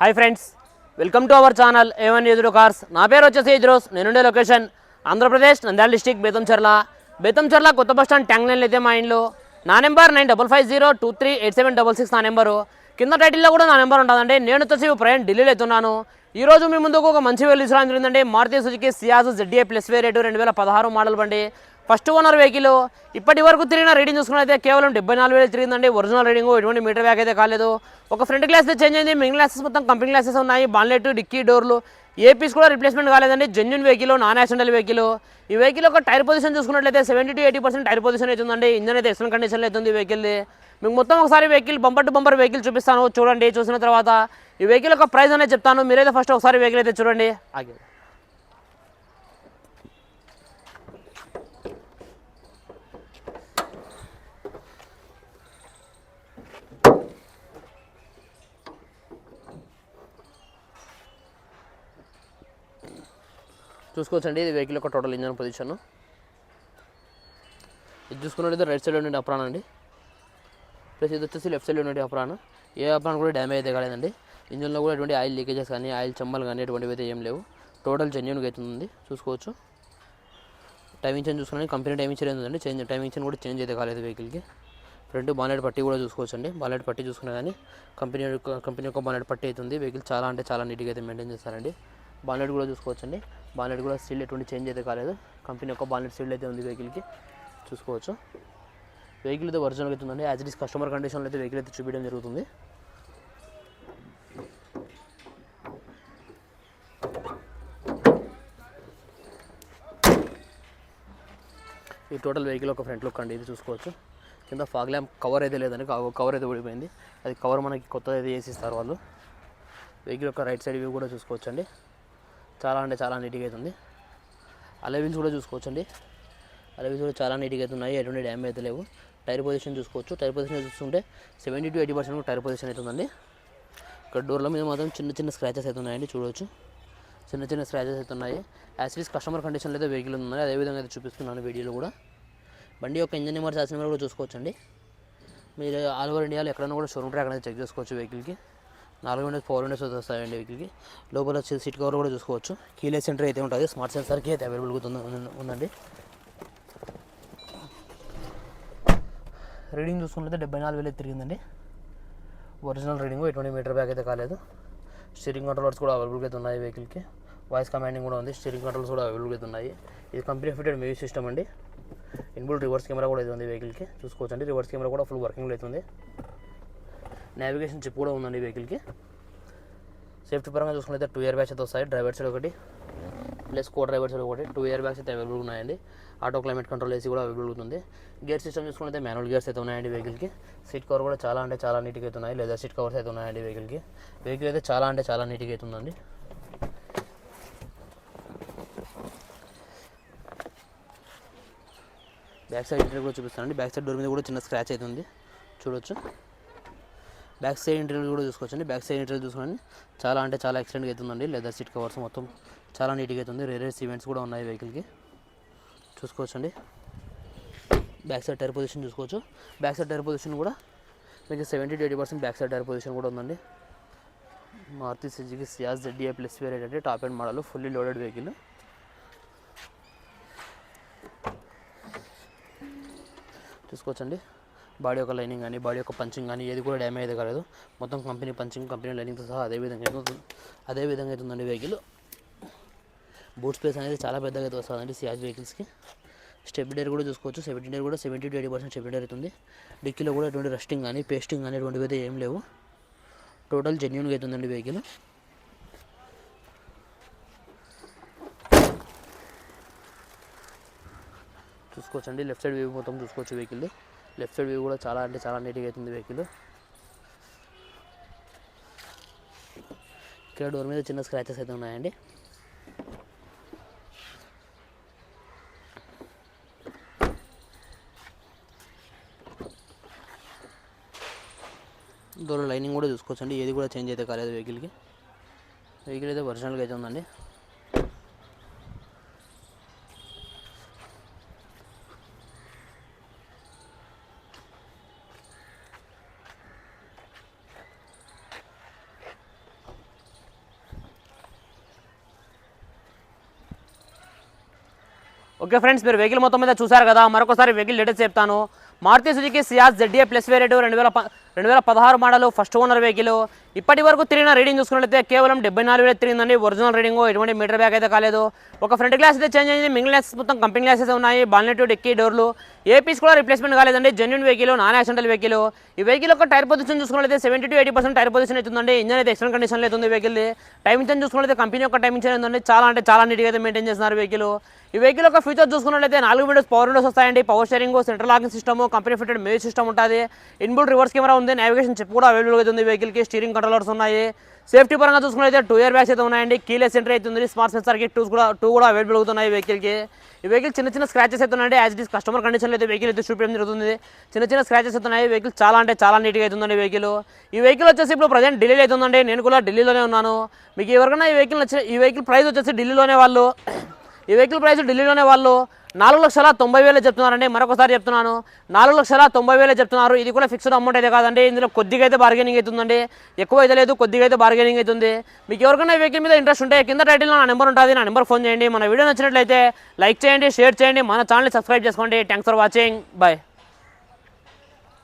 Hi friends welcome to our channel A one Eduru cars నా పేరు వచ్చేసి ఎదురోస్ నేనుండే లొకేషన్ ఆంధ్రప్రదేశ్ నంద్యాల డిస్టిక్ బేతంచర్ల బేతంచర్ల కొత్త బస్ స్టాండ్ ట్యాంక్ లైన్ అయితే మా ఇంట్లో నా number nine double five zero two three eight seven double six నా నెంబరు. కింద టైటిల్లో కూడా నా నెంబర్ ఉంటుందండి. నేను వచ్చేసి ప్రయాణం ఢిల్లీలో అవుతున్నాను. ఈ రోజు మీ ముందుకు ఒక మంచి వెళ్ళి తీసుకురావడం జరిగిందండి Maruti Suzuki Ciaz ZDA plus variant రెండు వేల పదహారు మోడల్ బండి. ఫస్ట్ ఓనర్ వెహికల్ ఇప్పటి వరకు తిరిగిన రీడింగ్ చూసుకున్నైతే కేవలం డెబ్బై నాలుగు వేలు తిరిగిందండి. ఒరిజినల్ రీడింగ్ ఎటువంటి మీటర్ బ్యాగ్ అయితే కాలేదు. ఒక ఫ్రంట్ గ్లాస్ అయితే చేంజ్ అయింది. మిగిలిన గ్లాసెస్ మొత్తం కంపెనీ గ్లాసెస్ ఉన్నాయి. బాన్లెట్ డిక్కీ డోర్లు ఏ పీస్ కూడా రిప్లేస్మెంట్ కాలేదండి. Genuine vehicle non accidental vehicle ఈ వెహికల్ ఒక టైర్ పొజిషన్ చూసుకున్నట్లయితే seventy to eighty percent tyre position అవుతుందండి ఇంజన్ అయితే ఎక్సలెంట్ కండిషన్లో అవుతుంది వెహికల్ మీకు మొత్తం ఒకసారి vehicle bumper to bumper vehicle చూపిస్తాను. చూడండి చూసిన తర్వాత ఈ వెహికల్ యొక్క ప్రైస్ అనేది చెప్తాను. మీరైతే ఫస్ట్ ఒకసారి వెహికల్ అయితే చూడండి. ఆగే చూసుకోవచ్చండి. ఇది వెహికల్ యొక్క టోటల్ ఇంజన్ పొజిషన్ ఇది చూసుకున్నట్టయితే రైట్ సైడ్ ఉండే అప్రాన్ అండి. ప్లస్ ఇది వచ్చేసి లెఫ్ట్ సైడ్ ఉండే అప్రాన్ ఏ అప్రాన్ కూడా డ్యామేజ్ అయితే కాలేదండి. ఇంజన్లో కూడా ఎటువంటి ఆయిల్ లీకేజెస్ కానీ ఆయిల్ చెమ్మలు కానీ ఎటువంటివి అయితే ఏం లేవు. టోటల్ జెన్యున్గా అవుతుంది చూసుకోవచ్చు. టైమింగ్ చేంజ్ చూసుకుని కంపెనీ టైమింగ్ చేంజ్ ఉందండి. చేంజ్ టైమింగ్ చేంజ్ కూడా చేంజ్ అయితే కాలేదు వెహికల్కి ఫ్రంట్ బాలెట్ పట్టి కూడా చూసుకోవచ్చండి. బాలెట్ పట్టి చూసుకున్నా కానీ కంపెనీ యొక్క కంపెనీ యొక్క బాలెట్ పట్టి అవుతుంది. వెహికల్ చాలా అంటే చాలా నీట్గా అయితే మెయింటైన్ చేస్తారండి. బాలెట్ కూడా చూసుకోవచ్చండి. బాలెట్ కూడా స్టీల్ ఎటువంటి చేంజ్ అయితే కాలేదు. కంపెనీ యొక్క బాలెట్ స్టీల్ అయితే ఉంది వెహికల్కి. చూసుకోవచ్చు. వెహికల్ అయితే ఒరిజినల్ అవుతుందండి యాజ్ ఇట్ ఇస్ కస్టమర్ కండిషన్లో అయితే వెహికల్ అయితే చూపించడం జరుగుతుంది. ఈ టోటల్ వెహికల్ ఒక ఫ్రంట్ లుక్ అండి. ఇది చూసుకోవచ్చు. కింద ఫాగ్ ల్యాంప్ కవర్ అయితే లేదండి. కవర్ అయితే ఊడిపోయింది. అది కవర్ మనకి కొత్తది అయితే వేసి ఇస్తారు వాళ్ళు. వెహికల్ యొక్క రైట్ సైడ్ వ్యూ కూడా చూసుకోవచ్చండి. చాలా అంటే చాలా నీట్గా అవుతుంది అలవీల్స్ కూడా చూసుకోవచ్చండి. అండి కూడా చాలా నీట్గా అవుతున్నాయి ఎటువంటి డ్యామేజ్ అయితే లేవు. టైర్ పొజిషన్ చూసుకోవచ్చు. టైర్ పొజిషన్ చూసుకుంటే seventy to eighty percent tyre position అవుతుందండి ఇక్కడ డోర్ల మీద మాత్రం చిన్న చిన్న స్క్రాచెస్ అయితే ఉన్నాయండి చూడవచ్చు. చిన్న చిన్న స్క్రాచెస్ అయితే ఉన్నాయి కస్టమర్ కండిషన్లో అయితే వెహికల్ ఉన్నాయి అదే విధంగా అయితే చూపిస్తున్నాను వీడియోలో కూడా. బండి యొక్క ఇంజన్ నెంబర్ చేసిన కూడా చూసుకోవచ్చండి. మీరు ఆల్ ఓవర్ ఇండియాలో ఎక్కడైనా కూడా షోరూమ్ ట్రాక్ అనేది చెక్ చేసుకోవచ్చు వెహికల్కి నాలుగు విండోస్ ఫోర్ విండోస్ వస్తాయండి వెహికల్కి లోపల వచ్చి సీట్ కవర్ కూడా చూసుకోవచ్చు. కీలెస్ సెంటర్ అయితే ఉంటుంది. స్మార్ట్ సెన్సర్కి అయితే అవైలబుల్గా ఉంది ఉందండి. రీడింగ్ చూసుకుంటే డెబ్బై నాలుగు వేలు అయితే తిరిగిందండి. ఒరిజినల్ రీడింగ్ ఎటువంటి మీటర్ బ్యాగ్ అయితే కాలేదు. స్టీరింగ్ కంట్రోలర్స్ కూడా అవైలబుల్గా అయితే ఉన్నాయి వెహికల్కి వాయిస్ కమాండింగ్ కూడా ఉంది. స్టీరింగ్ కంట్రోల్స్ కూడా అవైలబుల్గా అయితే ఉన్నాయి. ఇది కంపెనీ ఫిటెడ్ మ్యూజిక్ సిస్టమ్ అండి. ఇన్బుల్ రివర్స్ కెమెరా కూడా అయితే ఉంది వెహికల్కి చూసుకోవచ్చు అండి రివర్స్ కెమెరా కూడా ఫుల్ వర్కింగ్లో అవుతుంది నావిగేషన్ చిప్ కూడా ఉందండి వెహికల్కి సేఫ్టీ పరంగా చూసుకుంటే టూ ఇయర్ బ్యాగ్స్ అయితే వస్తాయి. డ్రైవర్ సైడ్ ఒకటి ప్లస్ కో డ్రైవర్ సైడ్ ఒకటి. టూ ఇయర్ బ్యాగ్స్ అయితే అవైలబుల్ ఉన్నాయండి. ఆటో క్లైమేట్ కంట్రోల్ ఏసీ కూడా అవైలబుల్ ఉంది గేర్ సిస్టమ్ చూసుకుంటే మాన్యువల్ గేర్స్ అయితే ఉన్నాయండి వెహికల్కి సీట్ కవర్ కూడా చాలా అంటే చాలా నీట్గా అయితే ఉన్నాయి లేదా సీట్ కవర్స్ అయితే ఉన్నాయండి వెహికల్కి వెహికల్ అయితే చాలా అంటే చాలా నీట్గా అయితే ఉందండి బ్యాక్ సైడ్ కూడా చూపిస్తానండి. బ్యాక్ సైడ్ డోర్ మీద కూడా చిన్న స్క్రాచ్ అయితే ఉంది. చూడొచ్చు. బ్యాక్ సైడ్ ఇంటీరియర్ కూడా చూసుకోవచ్చండి. బ్యాక్ సైడ్ ఇంటీరియర్ చూసుకోండి. చాలా అంటే చాలా ఎక్సలెంట్గా అవుతుందండి. లెదర్ సీట్ కవర్స్ మొత్తం చాలా నీట్గా అవుతుంది. రేరే ఈవెంట్స్ కూడా ఉన్నాయి వెహికల్కి చూసుకోవచ్చండి. బ్యాక్ సైడ్ టైర్ పొజిషన్ చూసుకోవచ్చు. బ్యాక్ సైడ్ టైర్ పొజిషన్ కూడా మీకు seventy to eighty percent back side tyre position కూడా ఉందండి. Maruti Suzuki Ciaz ZDA plus వేరే అంటే top end model fully loaded vehicle చూసుకోవచ్చండి. బాడీ యొక్క లైనింగ్ కానీ బాడీ యొక్క పంచింగ్ కానీ ఏది కూడా డ్యామేజ్ కాలేదు. మొత్తం కంపెనీ పంచింగ్ కంపెనీ లైనింగ్తో సహా అదే విధంగా అయితే అదే విధంగా అయితే వెహికల్ బూట్ స్పేస్ అనేది చాలా పెద్దగా అయితే వస్తుందండి సియాజ్ వెహికల్స్కి స్టెప్ డేర్ కూడా చూసుకోవచ్చు. సెవెంటీ డేర్ కూడా seventy to eighty percent step tyre అవుతుంది. డిక్కీలో కూడా ఎటువంటి రస్టింగ్ కానీ పేస్టింగ్ కానీ ఎటువంటివి అయితే ఏం లేవు. టోటల్ జెన్యున్గా అవుతుందండి వెహికల్ చూసుకోవచ్చండి. లెఫ్ట్ సైడ్ వ్యూ మొత్తం చూసుకోవచ్చు వెహికల్ లెఫ్ట్ సైడ్ వ్యూ కూడా చాలా అంటే చాలా నీట్గా అవుతుంది వెహికల్. ఇక్కడ డోర్ మీద చిన్న స్క్రాచెస్ అయితే ఉన్నాయండి. డోర్ లైనింగ్ కూడా చూసుకోవచ్చండి. ఏది కూడా చేంజ్ అయితే కాలేదు వెహికల్కి. వెహికల్ అయితే ఒరిజినల్గా అయితే ఉందండి. ఓకే ఫ్రెండ్స్ మీరు వెహికల్ మొత్తం మీద చూసారు కదా మరొకసారి వెహికల్ డీటెయిల్స్ చెప్తాను. Maruti Suzuki Ciaz ZA plus variant రెండు వేల రెండు వేల పదహారు మోడలు ఫస్ట్ ఓనర్ వెహికల్. ఇప్పటి వరకు తిరిగిన రీడింగ్ చూసుకున్నట్లయితే కేవలం డెబ్బై నాలుగు వేలు తిరిగిందండి. Original reading. ఎటువంటి మీటర్ బ్యాగ్ అయితే కాలేదు. ఒక ఫ్రంట్ గ్లాస్ అయితే చేంజ్ అయింది. మిగిలిన గ్లాసెస్ మొత్తం కంపెనీ గ్లాసెస్ ఉన్నాయి. బాల్నెట్ డిక్కీ డోర్లు. ఏ పీస్ కూడా రిప్లేస్మెంట్ కాలేదండి. Genuine vehicle non accidental vehicle ఈ వెహికల్ యొక్క టైర్ పొజిషన్ చూసుకున్నట్లయితే seventy to eighty percent tyre position అవుతుందండి ఇంజన్ అయితే ఎక్సలెంట్ కండిషన్లో అవుతుంది వెహికల్ టైమింగ్ ఇంజన్ చూసుకున్నట్లయితే కంపెనీ యొక్క టైమింగ్ ఇంజన్ ఉందండి. చాలా అంటే చాలా నీట్గా అయితే మెయింటైన్ చేస్తున్నారు వెహికల్ ఈ వెహికల్ యొక్క ఫీచర్ చూసుకున్నట్లయితే నాలుగు విండోస్ పవర్ విండోస్ వస్తాయండి. Power steering central locking system company fitted music system ఉంటుంది. ఇన్బుల్ రివర్స్ కెమెరా ఉంది. నావిగేషన్ చిప్ కూడా అవైలబుల్ అవుతుంది వెహికల్కి స్టీరింగ్ కంట్రోలర్స్ ఉన్నాయి. సేఫ్టీ పరంగా చూసుకున్నైతే టూ ఇయర్ బ్యాగ్స్ అయితే ఉన్నాయండి. కీలెస్ సెంటర్ అయితే ఉంది. స్మార్ట్ సెన్సర్కి టూ కూడా టూ కూడా అవైలబుల్ అవుతున్నాయి వెహికల్కి ఈ వెహికల్ చిన్న చిన్న స్క్రాచెస్ అయితే ఉన్నాయండి. యాజ్ ఇట్ ఇస్ కస్టమర్ కండిషన్లో అయితే వెహికల్ అయితే చూపించడం జరుగుతుంది. చిన్న చిన్న స్క్రాచెస్ అవుతున్నాయి వెహికల్ చాలా అంటే చాలా నీట్గా అవుతుందండి వెహికల్ ఈ వెహికల్ వచ్చేసి ఇప్పుడు ప్రజెంట్ ఢిల్లీలో అవుతుందండి నేను కూడా ఢిల్లీలోనే ఉన్నాను. మీకు ఎవరికైనా ఈ వెహికల్ నచ్చిన ఈ వెహికల్ ప్రైస్ వచ్చేసి ఢిల్లీలోనే వాళ్ళు ఈ వెహికల్ ప్రైస్ ఢిల్లీలోనే వాళ్ళు నాలుగు లక్షల తొంభై వేలు చెప్తున్నారండి. మరొకసారి చెప్తున్నాను. నాలుగు లక్షల తొంభై వేలు చెప్తున్నారు. ఇది కూడా ఫిక్స్డ్ అమౌంట్ అయితే కాదండి. ఇందులో కొద్దిగా అయితే బార్గెనింగ్ అవుతుందండి. ఎక్కువ అయితే లేదు కొద్దిగా అయితే బార్గెనింగ్ అవుతుంది. మీకు ఎవరికైనా వెహికల్ మీద ఇంట్రెస్ట్ ఉంటే కింద టైటిల్లో నా నెంబర్ ఉంటుంది. నా నెంబర్ ఫోన్ చేయండి. మన వీడియో నచ్చినట్లయితే లైక్ చేయండి షేర్ చేయండి. మన ఛానల్ సబ్స్క్రైబ్ చేసుకోండి. Thanks for watching bye